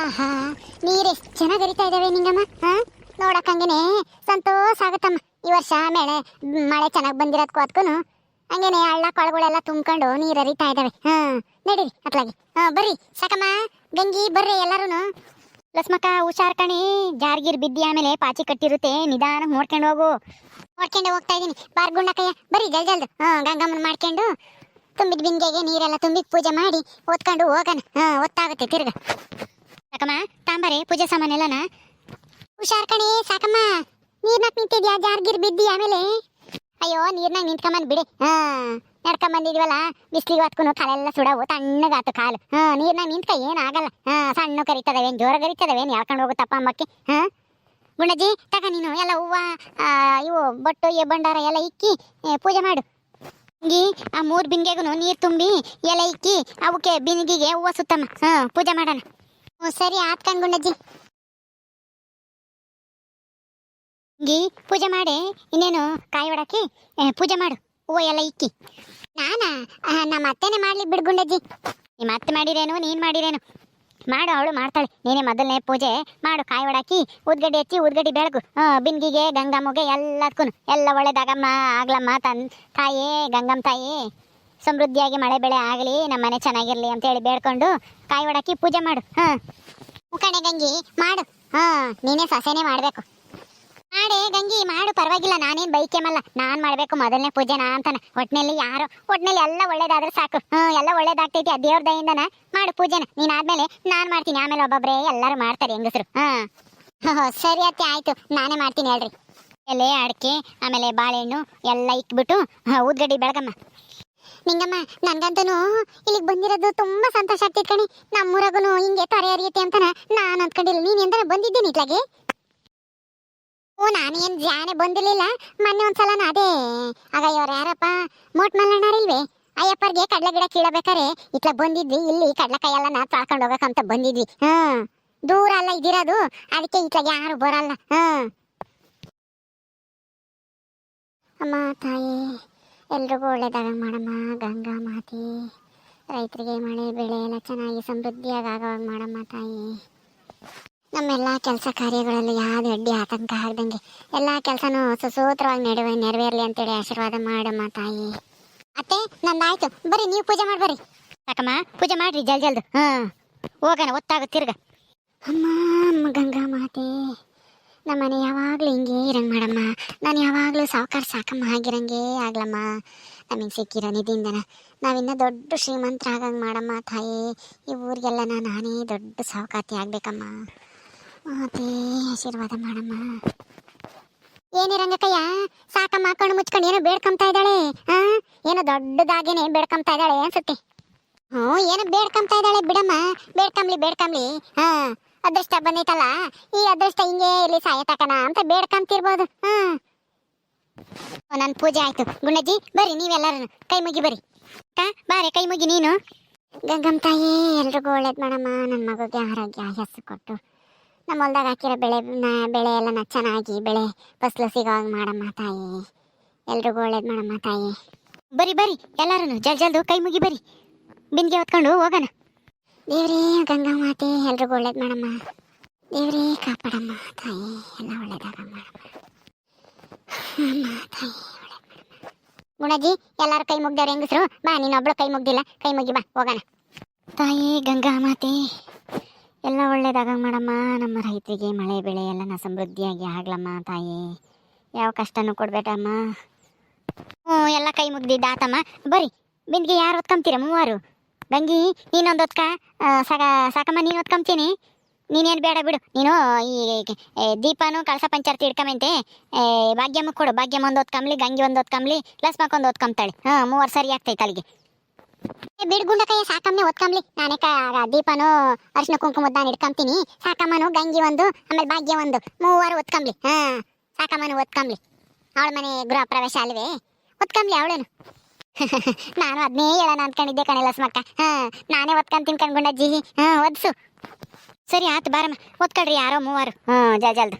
ಆಹಾ ನೀರೆಷ್ಟು ಚೆನ್ನಾಗಿ ಹರಿತಾ ಇದಾವೆ ನಿಂಗಮ್ಮ, ಹಾ? ನೋಡಕ್ಕಂಗೆನೆ ಸಂತೋಷ ಆಗತ್ತಮ್ಮ. ಈ ವರ್ಷ ಮಳೆ ಮಳೆ ಚೆನ್ನಾಗಿ ಬಂದಿರೋದಕ್ಕೂ ಅದಕ್ಕೂ ಹಂಗೇನೆ, ಹಳ್ಳ ಕೊಳಗಳೆಲ್ಲ ತುಂಬ್ಕೊಂಡು ನೀರು ಹರಿತಾ ಇದಾವೆ ಹಾ, ನಡೀರಿ, ಅತ್ಲಾಗಿ. ಹಾ, ಬರ್ರಿ, ಸಾಕಮ್ಮ, ಗಂಗಿ, ಬರ್ರಿ ಎಲ್ಲಾರು ಲಸ್ಮಕ್ಕ, ಹುಷಾರ್ ಕಣಿ, ಜಾರ್ಗಿರ್ ಬಿದ್ದಿ ಆಮೇಲೆ ಪಾಚಿ ಕಟ್ಟಿರುತ್ತೆ, ನಿಧಾನ ನೋಡ್ಕೊಂಡು ಹೋಗು. ನೋಡ್ಕೊಂಡು ಹೋಗ್ತಾ ಇದೀನಿ ಬಾರ್ ಗುಂಡಕ್ಕಯ್ಯ, ಬರ್ರಿ ಜಲ್ ಜಲ್ದು. ಹಾ, ಗಂಗಮ್ಮನ ಮಾಡ್ಕೊಂಡು ತುಂಬಿದ ಬಿಂದಿಗೆಗೆ ನೀರೆಲ್ಲ ತುಂಬಿ ಪೂಜೆ ಮಾಡಿ ಓದ್ಕೊಂಡು ಹೋಗೋಣ. ಹಾ ಒತ್ತಾಗುತ್ತೆ ತಿರ್ಗ. ಸಾಕಮ್ಮ ತಾಂಬರೆ, ಪೂಜೆ ಸಾಮಾನೆಲ್ಲನ ಹುಷಾರ್ ಕಣಿ, ಸಾಕಮ್ಮ. ನೀರ್ನಾಗ ನಿಂತಿದ್ಯಾ? ಜಾರ್ಗಿರ್ ಬಿದ್ದಿ ಆಮೇಲೆ? ಅಯ್ಯೋ, ನೀರ್ನಾಗ ನಿಂತ್ಕೊಂಬಂದ್ ಬಿಡಿ. ಹಾ ನಡ್ಕೊಂಡ್ ಬಂದಿದ್ವಲ್ಲ ಬಿಸ್ಲಿಗೆ ಹೊತ್ಕೊಂಡು ಕಾಲೆಲ್ಲ ಸುಡವು, ತಣ್ಣಗಾತು ಕಾಲು. ಹಾ, ನೀರ್ನಾಗ ನಿಂತ್ಕ, ಏನಾಗಲ್ಲ. ಹಾ, ಸಣ್ಣ ಕರಿತದವೇನ್, ಜೋರ ಕರಿತದವೇನ್ ಯಾಳ್ಕೊಂಡು ಹೋಗುತ್ತಪ್ಪ ಅಮ್ಮಕ್ಕೆ? ಹಾ? ಗುಂಡಜ್ಜಿ ತಗ ನೀನು, ಎಲ್ಲ ಹೂವ ಇವು, ಬಟ್ಟು ಎ ಬಂಡಾರ ಎಲ್ಲ ಇಕ್ಕಿ ಪೂಜೆ ಮಾಡು. ಈ ಆ ಮೂರ್ ಬಿಂಗೆಗೂ ನೀರು ತುಂಬಿ, ಎಲೆ ಇಕ್ಕಿ, ಅವಕ್ಕೆ ಬಿಂದಿಗೆಗೆ ಹೂವ ಸುತ್ತಮ್ಮ. ಹಾ, ಪೂಜೆ ಮಾಡೋಣ. ಹ್ಞೂ ಸರಿ ಆತ್ ಕಣ್ ಗುಂಡಜ್ಜಿ. ಗಿ ಪೂಜೆ ಮಾಡಿ ಇನ್ನೇನು ಕಾಯಿ ಹೊಡಕ್ಕೆ ಏ, ಪೂಜೆ ಮಾಡು ಹೂವು ಎಲ್ಲ ಇಕ್ಕಿ. ನಾನಾ? ನಮ್ಮ ಅತ್ತೆನೇ ಮಾಡ್ಲಿ ಬಿಡ್ಗುಂಡಜ್ಜಿ ನಿಮ್ಮ ಅತ್ತೆ ಮಾಡಿರೇನು ನೀನ್ ಮಾಡಿರೇನು? ಮಾಡು ಅವಳು ಮಾಡ್ತಾಳೆ. ನೀನೇ ಮೊದಲನೇ ಪೂಜೆ ಮಾಡು ಕಾಯಿ ಹೊಡಾಕಿ ಉದ್ಗಡ್ಡಿ ಹಚ್ಚಿ ಉದ್ಗಡ್ಡಿ ಬೆಳಗು. ಬಿಂದಿಗೆ ಗಂಗಮ್ಮಗೆ ಎಲ್ಲದಕ್ಕೂ ಎಲ್ಲ ಒಳ್ಳೇದಾಗಮ್ಮ ಆಗ್ಲಮ್ಮ ತನ್ ತಾಯೇ ಗಂಗಮ್ಮ ತಾಯಿ. ಸಮೃದ್ಧಿಯಾಗಿ ಮಳೆ ಬೆಳೆ ಆಗಲಿ ನಮ್ಮ ಮನೆ ಚೆನ್ನಾಗಿರ್ಲಿ ಅಂತ ಹೇಳಿ ಬೇಡ್ಕೊಂಡು ಕಾಯಿ ಹೊಡಾಕಿ ಪೂಜೆ ಮಾಡು. ಹಾ. ಮುಖಣೆ ಗಂಗಿ ಮಾಡು. ಹಾ ನೀನೇ ಸೊಸೆನೇ ಮಾಡ್ಬೇಕು. ಮಾಡೇ ಗಂಗಿ ಮಾಡು ಪರವಾಗಿಲ್ಲ ನಾನೇನ್ ಬೈಕೆಮಲ್ಲ ನಾನ್ ಮಾಡ್ಬೇಕು ಮೊದಲನೇ ಪೂಜೆನಾ ಅಂತಾನ. ಒಟ್ನಲ್ಲಿ ಯಾರು ಒಟ್ನಲ್ಲಿ ಎಲ್ಲ ಒಳ್ಳೇದಾದ್ರೆ ಸಾಕು. ಹ್ಮ್ ಎಲ್ಲ ಒಳ್ಳೇದಾಗ್ತೈತಿ ಆ ದೇವ್ರ ದಯಿಂದನ ಮಾಡು ಪೂಜೆನ. ನೀನ್ ಆದ್ಮೇಲೆ ನಾನ್ ಮಾಡ್ತೀನಿ. ಆಮೇಲೆ ಒಬ್ಬೊಬ್ರೆ ಎಲ್ಲರೂ ಮಾಡ್ತಾರೆ ಹೆಂಗಸರು. ಹಾ ಸರಿ ಅತ್ತೆ ಆಯ್ತು. ನಾನೇ ಮಾಡ್ತೀನಿ ಹೇಳ್ರಿ. ಎಲೆ ಅಡಿಕೆ ಆಮೇಲೆ ಬಾಳೆಹಣ್ಣು ಎಲ್ಲ ಇಕ್ಬಿಟ್ಟು ಹಾ, ಊದ್ಗಡ್ಡಿ ಬೆಳಗಮ್ಮ. ನಿಂಗಮ್ಮ ನನ್ಗಂತೂ ಇಲ್ಲಿಗೆ ಬಂದಿರೋದು ತುಂಬಾ ಸಂತೋಷ ಆಗ್ತೈತೆ ಕಣಿ. ನಮ್ಮೂರಾಗೂ ಹಿಂಗೆ ತೊರೆ ಹರಿಯುತ್ತೆ ಅಂತ ನಾನು ಅಂದ್ಕೊಂಡಿಲ್ಲ. ನೀನ್ ಎಂತಾನ ಬಂದಿದ್ದೀನಿ ಇಟ್ಲಾಗೆ ಓ ನಾನು ಏನು ಜಾನೆ ಬಂದಿರಲಿಲ್ಲ. ಮೊನ್ನೆ ಒಂದ್ಸಲ ಅದೇ. ಆಗ ಇವ್ರು ಯಾರಪ್ಪ? ಮೋಟ್ ಮಲ್ಲಣ್ಣರಿಲ್ವೇ ಅಯ್ಯಪ್ಪರ್ಗೆ ಕಡ್ಲೆ ಗಿಡ ಕೀಳಬೇಕಾರೆ. ಇಟ್ಲ ಬಂದಿದ್ವಿ, ಇಲ್ಲಿ ಕಡ್ಲೆಕಾಯಿ ಎಲ್ಲ ನಾ ತಾಳ್ಕೊಂಡು ಹೋಗಕ್ಕಂತ ಬಂದಿದ್ವಿ. ಹಾ. ದೂರ ಅಲ್ಲ ಇದಿರೋದು. ಅದಕ್ಕೆ ಇತ್ಲಾಗೆ ಯಾರು ಬರಲ್ಲ. ಹಾ. ಅಮ್ಮ, ತಾಯಿ. ಎಲ್ರಿಗೂ ಒಳ್ಳೇದಾಗ ಮಾಡಮ್ಮ. ಗಂಗಾ ಮಾತೆ. ರೈತರಿಗೆ ಮಳೆ, ಬೆಳೆ ಎಲ್ಲ ಚೆನ್ನಾಗಿ ಸಮೃದ್ಧಿಯಾಗಿ ಆಗೋವಾಗ ಮಾಡಮ್ಮ ತಾಯಿ. ನಮ್ಮೆಲ್ಲ ಕೆಲಸ ಕಾರ್ಯಗಳಲ್ಲಿ ಯಾವುದೇ ಅಡ್ಡಿ, ಆತಂಕ ಆಗದಂಗೆ ಎಲ್ಲ ಕೆಲಸನೂ ಸುಸೂತ್ರವಾಗಿ ನೆಡುವೆ ನೆರವೇರಲಿ ಅಂತೇಳಿ ಆಶೀರ್ವಾದ ಮಾಡಮ್ಮ ತಾಯಿ. ಅತ್ತೆ, ನಂದಾಯ್ತು. ಬರ್ರಿ, ನೀವು ಪೂಜೆ ಮಾಡಿ ಬರ್ರಿ. ಸಾಕಮ್ಮ ಪೂಜೆ ಮಾಡ್ರಿ ಜಲ್ ಜಲ್ದು. ಹಾ ಹೋಗೋಣ ಒತ್ತಾಗುತ್ತೆ ತಿರ್ಗ. ಅಮ್ಮ, ಗಂಗಾ ಮಾತೆ. ನಮ್ಮನೆ ಯಾವಾಗಲೂ ಹಿಂಗೆ ಇರಂಗೆ ಮಾಡಮ್ಮ. ನಾನು ಯಾವಾಗಲೂ ಸಾವುಕಾರ ಸಾಕಮ್ಮ ಆಗಿರಂಗೆ ಆಗ್ಲಮ್ಮ. ನಮಗೆ ಸಿಕ್ಕಿರೋ ನಿಧಿಯಿಂದನ. ನಾವಿನ್ನ ದೊಡ್ಡ ಶ್ರೀಮಂತರಾಗಂಗೆ ಮಾಡಮ್ಮ ತಾಯಿ. ಈ ಊರಿಗೆಲ್ಲ ನಾನೇ ದೊಡ್ಡ ಸಾವುಕಾತಿ ಆಗ್ಬೇಕಮ್ಮ. ಮತ್ತೆ ಆಶೀರ್ವಾದ ಮಾಡಮ್ಮ. ಏನಿರಂಗಕ್ಕಯ್ಯ ಸಾಕಮ್ಮ, ಕಣ್ಣು ಮುಚ್ಕೊಂಡು ಏನೋ ಬೇಡ್ಕೊಂತ ಇದ್ದಾಳೆ. ಹಾಂ ಏನೋ ದೊಡ್ಡದಾಗೇನೆ ಬೇಡ್ಕೊಂತಾ ಇದ್ದಾಳೆ ಅನ್ಸುತ್ತೆ. ಹ್ಞೂ, ಏನೋ ಬೇಡ್ಕೊಂತಾ ಇದ್ದಾಳೆ ಬಿಡಮ್ಮ. ಬೇಡ್ಕಂಬ್ಲಿ ಬೇಡ್ಕಂಬ್ಲಿ. ಹಾ. ಅದೃಷ್ಟ ಬಂದೈತಲ್ಲ, ಈ ಅದೃಷ್ಟ ಹಿಂಗೆ ಇಲ್ಲಿ ಸಾಯತಕನ ಅಂತ ಬೇಡ್ಕೊಂತಿರ್ಬೋದು. ಹ್ಮ್ ನನ್ನ ಪೂಜೆ ಆಯ್ತು. ಗುಣಜ್ಜಿ ಬರ್ರಿ ನೀವೆಲ್ಲರೂ ಕೈ ಮುಗಿ ಬರ್ರಿ. ಬಾರೆ, ಕೈ ಮುಗಿ ನೀನು. ಗಂಗಮ್ಮ ತಾಯಿ, ಎಲ್ರಿಗೂ ಒಳ್ಳೇದು ಮಾಡಮ್ಮ. ನನ್ನ ಮಗುಗೆ ಆರೋಗ್ಯ, ಹೆಸರು ಕೊಟ್ಟು. ನಮ್ಮ ಹೊಲ್ದಾಗ ಹಾಕಿರೋ ಬೆಳೆ ಬೆಳೆ ಎಲ್ಲ ಚೆನ್ನಾಗಿ ಬೆಳೆ, ಫಸಲು ಸಿಗೋ ಹಾಗೆ ಮಾಡಮ್ಮ ತಾಯಿ. ಎಲ್ರಿಗೂ ಒಳ್ಳೇದು ಮಾಡಮ್ಮ ತಾಯಿ. ಬರಿ ಬರಿ ಎಲ್ಲರೂ ಜಲ್ ಜಲ್ದು ಕೈ ಮುಗಿ ಬರಿ ಬಿಂದಿಗೆ ಹೊತ್ಕೊಂಡು ಹೋಗೋಣ. ದೇವ್ರೇ ಗಂಗಾ ಮಾತೆ, ಎಲ್ರಿಗೂ ಒಳ್ಳೇದು ಮಾಡಮ್ಮ. ದೇವ್ರೇ ಕಾಪಾಡಮ್ಮ, ತಾಯಿ ಎಲ್ಲ ಒಳ್ಳೇದಾಗ ಮಾಡಮ್ಮ ತಾಯಿ ಗುಣಜಿ ಎಲ್ಲರೂ ಕೈ ಮುಗ್ದವ್ರು ಹೆಂಗಸರು? ಬಾ ನೀನೊಬ್ಳು ಕೈ ಮುಗ್ದಿಲ್ಲ. ಕೈ ಮುಗಿ ಬಾ, ಹೋಗೋಣ. ತಾಯಿ, ಗಂಗಾ ಮಾತೆ, ಎಲ್ಲ ಒಳ್ಳೇದಾಗ ಮಾಡಮ್ಮ. ನಮ್ಮ ರೈತರಿಗೆ ಮಳೆ, ಬೆಳೆ ಎಲ್ಲ ಸಮೃದ್ಧಿಯಾಗಿ ಆಗ್ಲಮ್ಮ, ತಾಯಿ. ಯಾವ ಕಷ್ಟನೂ ಕೊಡ್ಬೇಡಮ್ಮ. ಹ್ಞೂ, ಎಲ್ಲ ಕೈ ಮುಗ್ದಿದ್ದ ಆತಮ್ಮ ಬರ್ರಿ, ಬಿಂದಿಗೆ ಯಾರು ಹೊತ್ಕೊಂತೀರ ಮೂವರು? ಗಂಗಿ ನೀನೊಂದು ಹೊತ್ಕ ಸಾಕ, ಸಾಕಮ್ಮ ನೀನು ಹೊತ್ಕೊಂತೀನಿ ನೀನೇನು ಬೇಡ ಬಿಡು. ನೀನು ಈ ದೀಪನು ಕಳಸ ಪಂಚಾರ್ತಿ ಹಿಡ್ಕೊಂಬಂತೆ. ಭಾಗ್ಯಮ್ಮ ಕೊಡು. ಭಾಗ್ಯಮ್ಮ ಒಂದು ಹೊತ್ಕೊಂಬ್ಲಿ ಗಂಗಿ ಒಂದು ಹೊತ್ಕೊಂಬ್ಲಿ ಲಸ್ಮಕ್ ಒಂದು ಹೊತ್ಕೊಂತಾಳೆ ಹಾಂ, ಮೂವರು ಸರಿ ಆಗ್ತೈತೆ ಅಲ್ಲಿಗೆ. ಬಿಡ್ಗುಂಡ ಗುಂಡಕಯ್ಯ, ಸಾಕಮ್ಮನೆ ಹೊತ್ಕೊಂಬ್ಲಿ ನಾನೇ ಕ ದೀಪನು ಅರ್ಶಿನ ಕುಂಕುಮದ ನಾನು ಇಟ್ಕೊಂತೀನಿ ಸಾಕಮ್ಮನು ಗಂಗಿ ಒಂದು, ಆಮೇಲೆ ಭಾಗ್ಯ ಒಂದು. ಮೂವರು ಹೊತ್ಕೊಂಬ್ಲಿ ಹಾ, ಸಾಕಮ್ಮನು ಹೊತ್ಕೊಂಬ್ಲಿ ಅವಳ ಮನೆ ಗೃಹ ಪ್ರವೇಶ ಅಲ್ವೇ? ಹೊತ್ಕೊಂಬ್ಲಿ ಅವಳೇನು? ನಾನು ಅದನ್ನೇ ಹೇಳೋಣ ಅನ್ಕೊಂಡಿದ್ದೆ ಕಣೆ ಲಸ್ಮಕ್ಕ. ಹಾ, ನಾನೇ ಒತ್ಕೊಂತೀನಿ ಕಣ್ಗುಂಡಜ್ಜಿ ಹಾಂ ಒದ್ಸು ಸರಿ ಆತು ಬಾರಮ್ಮ. ಒತ್ಕೊಳ್ರಿ ಯಾರೋ ಮೂವರು. ಹ್ಞೂ ಜಾ ಜಲ್ದು.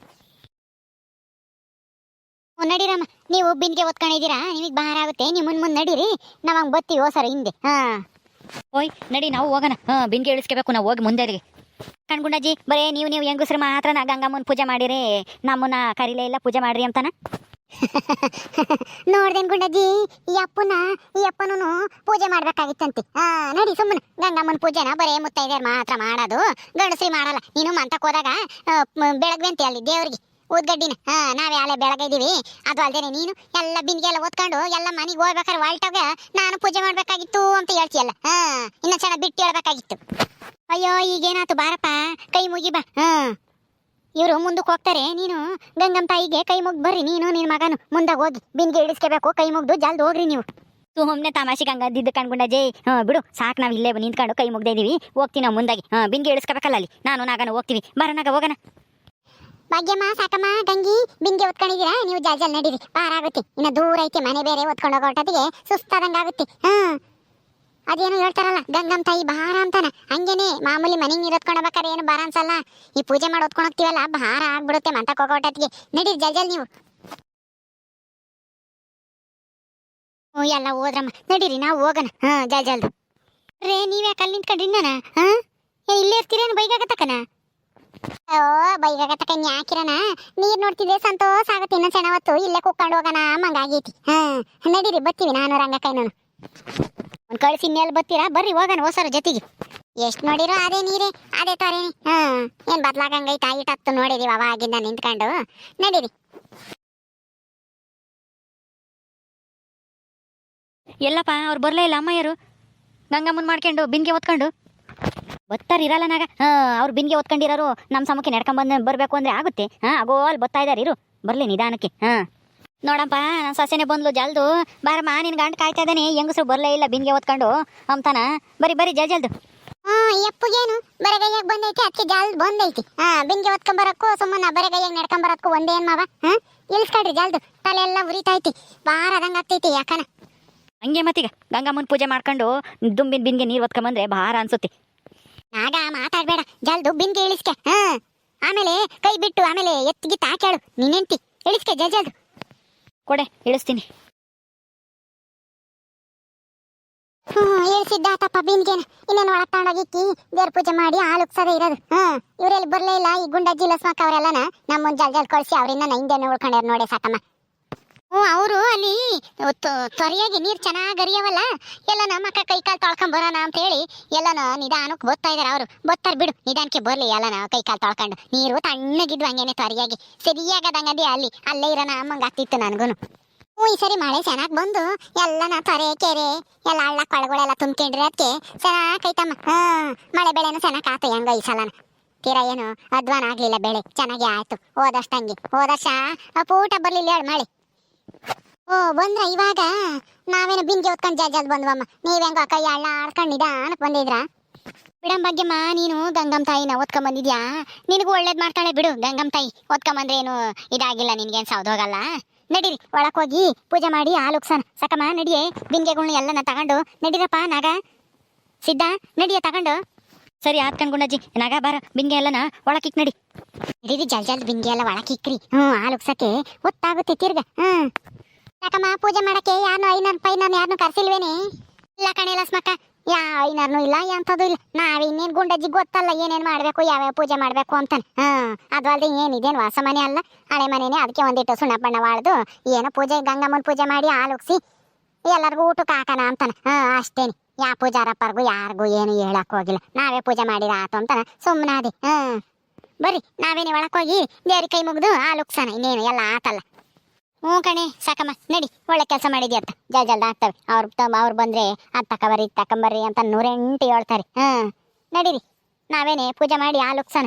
ನಡೀರಮ್ಮ. ನೀವು ಬಿಂದಿಗೆ ಒತ್ಕೊಂಡಿದ್ದೀರಾ ನಿಮಗೆ ಭಾರ ಆಗುತ್ತೆ. ನೀವು ಮುಂದೆ ಮುಂದೆ ನಡೀರಿ. ನಾವು ಹಂಗೆ ಬತ್ತೀವಿ ಓ ಸರ ಹಿಂದೆ. ಹಾಂ. ಓಯ್, ನಡಿ ನಾವು ಹೋಗೋಣ. ಹಾಂ ಬಿಂದಿಗೆ ಇಳಿಸ್ಕೋಬೇಕು ನಾವು ಹೋಗಿ ಮುಂದೆ ಕಣ್ಗುಂಡಜ್ಜಿ ಬರೇ ನೀವು ನೀವು ಹೆಂಗಸ್ರು ಮಾತ್ರ ನಾ ಗಂಗಮ್ಮನ ಪೂಜೆ ಮಾಡಿರಿ. ನಮ್ಮನ್ನ ಕರೀಲೇ ಇಲ್ಲ, ಪೂಜೆ ಮಾಡ್ರಿ ಅಂತಾನ? ನೋಡ್ದೇನ್ ಗುಂಡಜ್ಜಿ, ಈ ಅಪ್ಪನ, ಈ ಅಪ್ಪನೂ ಪೂಜೆ ಮಾಡ್ಬೇಕಾಗಿತ್ತಂತೆ. ಹಾ ನಡಿ ಸುಮ್ಮನೆ. ಗಂಗಮ್ಮನ ಪೂಜೆನ ಬರೇ ಮುತ್ತೈದೆಯರ್ ಮಾತ್ರ ಮಾಡೋದು. ಗಂಡಸ್ರಿ ಮಾಡಲ್ಲ. ನೀನು ಮಂತಕ್ ಹೋದಾಗ ಬೆಳಗ್ವೆಂತೆ ಅಲ್ಲಿ, ದೇವ್ರಿಗೆ, ಊದ್ಗಡ್ಡಿನ. ಹಾ ನಾವೇ ಅಲ್ಲೇ ಬೆಳಗಿದೀವಿ ಅದು ಅಲ್ದೇನೆ ನೀನು, ಎಲ್ಲ ಬಿಂದಿಗೆ ಎಲ್ಲ ಓದ್ಕೊಂಡು, ಎಲ್ಲ ಮನೆಗೆ ಹೋಗ್ಬೇಕಾದ್ರೆ ವಾಲ್ಟಾಗ ನಾನು ಪೂಜೆ ಮಾಡ್ಬೇಕಾಗಿತ್ತು ಅಂತ ಹೇಳ್ತೀಯಲ್ಲ. ಹಾ ಇನ್ನ ಚೆನ್ನಾಗಿ ಬಿಟ್ಟು ಹೇಳ್ಬೇಕಾಗಿತ್ತು. ಅಯ್ಯೋ, ಈಗೇನಾಯ್ತು ಬಾರಪ್ಪ? ಕೈ ಮುಗಿಬಾ. ಹಾ ಇವರು ಮುಂದಕ್ಕೆ ಹೋಗ್ತಾರೆ ನೀನು ಗಂಗಮ್ಮ ತಾಯಿಗೆ ಕೈ ಮುಗ್ದು ಬರ್ರಿ ನೀನು ನಿನ್ನ ಮಗನು. ಮುಂದೆ ಹೋಗಿ ಬಿಂದಿಗೆ ಇಳಿಸ್ಕೋಬೇಕು ಕೈ ಮುಗ್ದು ಜಲ್ದಿ ಹೋಗ್ರಿ ನೀವು. ಸುಮ್ಮನೆ ತಮಾಷೆಗೆ ಕಣ್ಗುಂಡ ಜೈ. ಹಾಂ ಬಿಡು ಸಾಕು ನಾವು ಇಲ್ಲೇ ನಿಂತ್ಕೊಂಡು ಕೈ ಮುಗ್ದಿದ್ದೀವಿ ಇದೀವಿ. ಹೋಗ್ತೀವಿ ನಾವು ಮುಂದಾಗಿ. ಹಾಂ ಬಿಂದಿಗೆ ಇಳಿಸ್ಕೋಬೇಕಲ್ಲ ಅಲ್ಲಿ. ನಾನು ನಾಗನ ಹೋಗ್ತೀವಿ. ಬರೋನಾಗ ಹೋಗೋಣ. ಭಾಗ್ಯಮ್ಮ ಸಾಕಮ್ಮ ಗಂಗಿ ಬಿಂಗೆ ಒತ್ಕೊಂಡಿದ್ದೀರಾ ನೀವು ಜಲ್ ಜಲ್ ನಡೀರಿ. ಪಾರಾಗುತ್ತೆ. ಇನ್ನು ದೂರ ಐತೆ ಮನೆ ಬೇರೆ ಒತ್ಕೊಂಡು ಹೋಗೋ ಸುಸ್ತಾದಂಗ ಆಗುತ್ತೆ ಹಾ. ಅದೇನು ಹೇಳ್ತಾರಲ್ಲ, ಗಂಗಮ್ಮ ತಾಯಿ ಭಾರ ಅಂತಾನ. ಹಂಗೇನೆ, ಮಾಮೂಲಿ ಮನೆಗೆ ನೀರು ಹೊತ್ಕೊಂಡ್ಬೇಕಾದ್ರೆ ಏನು ಭಾರ ಅನ್ಸಲ್ಲ. ಈ ಪೂಜೆ ಮಾಡಿ ಹೊತ್ಕೊಂಡು ಹೋಗ್ತೀವಲ್ಲ ಭಾರ ಆಗ್ಬಿಡುತ್ತೆ ಮಂತಕ್ಕೆ ಹೋಗೋ ಹೊಟ್ಟೊತ್ತಿಗೆ ನಡೀರಿ, ಜಲ್ ಜಲ್ ನೀವು. ಓ, ಎಲ್ಲ ಹೋದ್ರಮ್ಮ. ನಡೀರಿ, ನಾವು ಹೋಗೋಣ. ಹಾ, ಜಲ್ ಜಲ್ದು. ರೇ, ನೀವ್ಯಾಕೆ ಅಲ್ಲಿ ನಿಂತ್ಕೊಂಡ್ರಿ ನಾನ ಹಾ? ಇಲ್ಲೇ ಇರ್ತೀರೇನು ಬೈಗಾಗತ್ತಕ್ಕನ ಓ ಬೈಗಾಗತ್ತಕ ಯಾಕಿರಣ ನೀರ್ ನೋಡ್ತಿದ್ದೆ ಸಂತೋಷ ಆಗುತ್ತೆ. ಇನ್ನೊಂದ್ ಸಣ್ಣ ಹೊತ್ತು ಇಲ್ಲೇ ಕುಕ್ಕೊಂಡು ಹೋಗೋಣ, ಮಂಗಾಗೈತಿ. ಹಾ, ನಡೀರಿ, ಬರ್ತೀವಿ ನಾನು ರಂಗಕ್ಕೈನು ಒಂದ್ ಕಳಿಸಿ ಇನ್ನೆಲ್ಲಿ ಬರ್ತೀರಾ ಬರ್ರಿ, ಹೋಗೋಣ ಹೊಸರ ಜೊತೆಗೆ. ಎಷ್ಟ್ ನೋಡಿರೋ ಅದೇ ನೀರೇ, ಅದೇ ತರೇನಿ. ಹಾ, ಏನ್ ಬದ್ಲಾಗಂಗೈತಾ? ಹತ್ತು ನೋಡಿದೀವಿ ಅವಾಗಿಂದ ನಿಂತ್ಕೊಂಡು. ನಡೀರಿ. ಎಲ್ಲಪ್ಪ, ಅವ್ರು ಬರಲೇ ಇಲ್ಲ ಅಮ್ಮಯ್ಯರು. ಗಂಗಮ್ಮನ ಮಾಡ್ಕೊಂಡು, ಬಿನ್ಗೆ ಒತ್ಕೊಂಡು ಬತ್ತಾರ, ಇರಲ್ಲ ನಾಗ. ಹಾಂ, ಅವ್ರು ಬಿನ್ಗೆ ಒತ್ಕೊಂಡಿರೋರು ನಮ್ಮ ಸಮಕ್ಕೆ ನಡ್ಕೊಂಬಂದು ಬರಬೇಕು ಅಂದರೆ ಆಗುತ್ತೆ. ಹಾಂ ಅಲ್ಲಿ ಬತ್ತಾ ಇದ್ದಾರೆ ಇರು. ಬರಲಿ ನಿಧಾನಕ್ಕೆ. ಹಾಂ. ನೋಡಪ್ಪ ನನ್ನ ಸೊಸೆನೆ ಬಂದ್ಲು ಜಲ್ದು. ಬಾರಮ್ಮ ನಿನ್ ಗಂಟು ಕಾಯ್ತಾ ಇದ್ದಾನೆ. ಹೆಂಗಸರು ಬರಲೇ ಇಲ್ಲ ಬಿನ್ಗೆ ಹೊತ್ಕೊಂಡು. ಅಂತಾನ ಬರಿ ಬರಿ ಜಲ್ ಜಲ್ದು. ಹಾ ಎಪ್ಪಗೇನು ಬರೆಗೈಯಾಗ ಬಂದೈತಿ ಅದಕ್ಕೆ ಜಲ್ದ್ ಬಂದೈತಿ. ಹಾ ಬಿಂಗೆ ಹೊತ್ಕೊಂಬರಕ್ಕೂ ಸುಮ್ಮನ ಬರೆಗೈಯಾಗ ನಡ್ಕೊಂಬರಕ್ಕೂ ಒಂದೇನ್ ಮಾವ? ಹಾ ಇಳಿಸ್ಕೊಳ್ರಿ ಜಲ್ದು. ತಲೆ ಎಲ್ಲ ಉರಿತೈತಿ. ಬಾರ ಅದಂಗ ಆಗ್ತೈತಿ ಯಾಕನ ಹಂಗೆ ಮತ್ತೀಗ ಗಂಗಮ್ಮನ ಪೂಜೆ ಮಾಡ್ಕೊಂಡು ದುಂಬಿನ ಬಿನ್ಗೆ ನೀರು ಹೊತ್ಕೊಂಬಂದ್ರೆ ಭಾರ ಅನ್ಸುತ್ತೆ. ಆಗ ಮಾತಾಡ್ಬೇಡ. ಜಲ್ದು ಬಿಂಗೆ ಇಳಿಸ್ಕೆ. ಹಾ ಆಮೇಲೆ ಕೈ ಬಿಟ್ಟು ಆಮೇಲೆ ಎತ್ತಿಗೆ ತಾಕೇಳು ನಿನ್ನೆಂತಿ ಇಳಿಸ್ಕೆ ಜಲ್ ಜಲ್ದು. ಕೊಡೆ, ಇಳಿಸ್ತೀನಿ. ಹ್ಮ್ ಇಳಿಸಿದ್ದಾತಪ್ಪ ಬಿಂದಿಗೆನ ಇನ್ನೇನು ಒಳಗ್ ತಗೊಂಡೋಗಿಕ್ಕಿ ದೇವ್ರ ಪೂಜೆ ಮಾಡಿ ಹಾಲು ಉಕ್ಸದೇ ಇರೋದು. ಹ್ಮ್ ಇವರೆಲ್ಲಿ ಬರ್ಲೇ ಇಲ್ಲ, ಈ ಗುಂಡಜ್ಜಿ ಲಸ್ಮಕ್ಕ ಅವರೆಲ್ಲನ? ನಮ್ಮ ಜಲ್ ಜಲ್ ಕಳ್ಸಿ ಅವ್ರಿಂದ ಹಿಂದೆ ಉಳ್ಕೊಂಡ್ಯಾರ ನೋಡಿ ಸಾಕಮ್ಮ. ಅವರು ಅಲ್ಲಿ ತ್ವರಿಯಾಗಿ ತ್ವರೆಯಾಗಿ ನೀರು ಚೆನ್ನಾಗಿ ಅರಿಯವಲ್ಲ ಎಲ್ಲ ನಮ್ಮ ಅಕ್ಕ ಕೈ ಕಾಲು ತೊಳ್ಕೊಂಡ್ ಬರೋಣ ಅಂತ ಹೇಳಿ ಎಲ್ಲನ ನಿಧಾನಕ್ಕೆ ಬೋದ್ತಾ ಇದಾರೆ ಅವರು. ಬೋದ್ತಾರೆ ಬಿಡು, ನಿಧಾನಕ್ಕೆ ಬರ್ಲಿ ಎಲ್ಲನ ಕೈ ಕಾಲು ತೊಳ್ಕೊಂಡು. ನೀರು ತಣ್ಣಗಿದ್ವು ಹಂಗೇನೆ ಸರಿಯಾಗಿ ಸರಿಯಾಗದಂಗದಿ ಅಲ್ಲಿ, ಅಲ್ಲೇ ಇರೋಣ ಅಮ್ಮಂಗೆ ಆಗ್ತಿತ್ತು ನನ್ಗೂನು. ಹ್ಞೂ, ಈ ಸರಿ ಮಳೆ ಚೆನ್ನಾಗಿ ಬಂದು ಎಲ್ಲನ ತೊರೆ, ಕೆರೆ, ಎಲ್ಲ ಹಳ್ಳ ಕೊಳಗಳೆಲ್ಲ ತುಂಬ್ಕೊಂಡ್ರಿ ಅದಕ್ಕೆ ಚೆನ್ನಾಗೈತಮ್ಮ ಹಾಂ, ಮಳೆ ಬೆಳೆನೂ ಚೆನ್ನಾಗಿ ಆತು ಹೆಂಗ ಈ ಸಲನ. ತೀರಾ ಏನು ಅಧ್ವಾನ ಆಗಲಿಲ್ಲ ಬೆಳೆ, ಚೆನ್ನಾಗಿ ಆಯ್ತು. ಹೋದಷ್ಟಂಗೆ ಹೋದಷ್ಟ ಪೂಟ ಬರ್ಲಿಲ್ಲ ಹೇಳಿ ಮಳೆ. ಓ, ಬಂದ್ರ ಇವಾಗ? ನಾವೇನ ಬಿಂಗೆ ಹೊತ್ಕೊಂಡು ಜಲ್ ಬಂದ್ವಮ್ಮ. ನೀವ್ ಹೆಂಗ ಕೈ ಅಳ್ಳ ಆಡ್ಕೊಂಡು ನಿಧಾನಕ್ಕೆ ಬಂದಿದ್ರ? ಬಿಡಂ ಭಾಗ್ಯಮ್ಮ, ನೀನು ಗಂಗಮ್ಮ ತಾಯಿನ ಓದ್ಕೊಂಡ್ ಬಂದಿದ್ಯಾ? ನಿನಗೂ ಒಳ್ಳೇದ್ ಮಾಡ್ತಾಳೆ ಬಿಡು ಗಂಗಮ್ಮ ತಾಯಿ. ಓದ್ಕೊಂಬಂದ್ರೆ ಏನು ಇದಾಗಿಲ್ಲ, ನಿನ್ಗೇನ್ ಸೌದ್ ಹೋಗಲ್ಲ. ನಡೀರಿ, ಒಳಕ್ ಹೋಗಿ ಪೂಜೆ ಮಾಡಿ ಹಾಲು ಉಕ್ಸನ ಸಕಮ್ಮ, ನಡಿಯೇ ಬಿಂಗೆಗಳ್ನ ಎಲ್ಲನ ತಗೊಂಡು ನಡೀರಪ್ಪ, ನಾಗ. ಸಿದ್ಧ, ನಡಿಯ, ತಗೊಂಡು. ಸರಿ ಆತ್ ಕಣ್ಗುಂಡಜ್ಜಿ ನಗ ಬಾರ, ಬಿಂಗೆ ಎಲ್ಲನ ಒಳಕಿಕ್ ನಡಿ. ನಡೀರಿ ಜಲ್ ಜಲ್ ಬಿಂಗೆ ಎಲ್ಲ ಒಳಕಿಕ್ರಿ ಹ್ಞೂ ಹಾಲು ಉಕ್ಸಕ್ಕೆ ಒತ್ತಾಗುತ್ತೆ ತಿರ್ಗ. ಹ್ಮ್. ಯಾಕಮ್ಮ, ಪೂಜೆ ಮಾಡಕ್ಕೆ ಯಾರನ್ನು ಐನರ್ ಪೈನರ್ ಯಾರನ್ನು ಕರ್ಸಿಲ್ವೇನೆ? ಇಲ್ಲ ಕಣೆ ಲಸ್ಮಕ್ಕ ಯಾ ಐನರ್ನು ಇಲ್ಲ ಎಂಥದ್ದು ಇಲ್ಲ. ನಾವ್ ಇನ್ನೇನ್ ಗುಂಡಜ್ಜಿ ಗೊತ್ತಲ್ಲ, ಏನೇನ್ ಮಾಡ್ಬೇಕು, ಯಾವ್ಯಾವ ಪೂಜೆ ಮಾಡ್ಬೇಕು ಅಂತಾನೆ. ಹ್ಮ್, ಅದು ಅಲ್ದೆ ಏನಿದೇನು ವಾಸ ಮನೆ ಅಲ್ಲ. ಹಳೆ ಮನೆನೇ ಅದಕ್ಕೆ ಒಂದಿಟ್ಟು ಸುಣ್ಣ ಬಣ್ಣ ವಾಳ್ದು, ಏನೋ ಪೂಜೆ, ಗಂಗಮ್ಮನ ಪೂಜೆ ಮಾಡಿ ಹಾಲುಗ್ಸಿ ಎಲ್ಲರಿಗೂ ಊಟಕ್ಕೆ ಹಾಕೋಣ ಅಂತಾನೆ. ಹಾ ಅಷ್ಟೇನೆ. ಯಾ ಪೂಜಾರಪ್ಪರ್ಗೂ ಯಾರಿಗೂ ಏನು ಹೇಳಕ್ ಹೋಗಿಲ್ಲ. ನಾವೇ ಪೂಜೆ ಮಾಡಿರ ಆತು ಅಂತ ಸುಮ್ಮನೆ ಅದೇ ಹ್ಮ್ ಬರ್ರಿ, ನಾವೇನೇ ಒಳಕ್ ಹೋಗಿ ದೇವ್ರ ಕೈ ಮುಗಿದು ಆ ಲುಕ್ಸಾನ, ಇನ್ನೇನು, ಎಲ್ಲ ಆತಲ್ಲ. ಹ್ಞೂ ಕಣೆ, ಸಾಕಮ್ಮ, ನಡಿ, ಒಳ್ಳೆ ಕೆಲಸ ಮಾಡಿದ್ಯ ಅಂತ. ಜಲ್ ಜಲ್ದ ಆಗ್ತವೆ. ಅವ್ರು ತಮ್ಮ ಅವ್ರು ಬಂದ್ರೆ ಅದ್ ಇದ್ ತಕೊಂಬರ್ರಿ ಅಂತ ನೂರೆಂಟು ಹೇಳ್ತಾರೆ. ಹಾಂ. ನಡೀರಿ, ನಾವೇನೇ ಪೂಜೆ ಮಾಡಿ ಆ ಉಕ್ಸೋಣ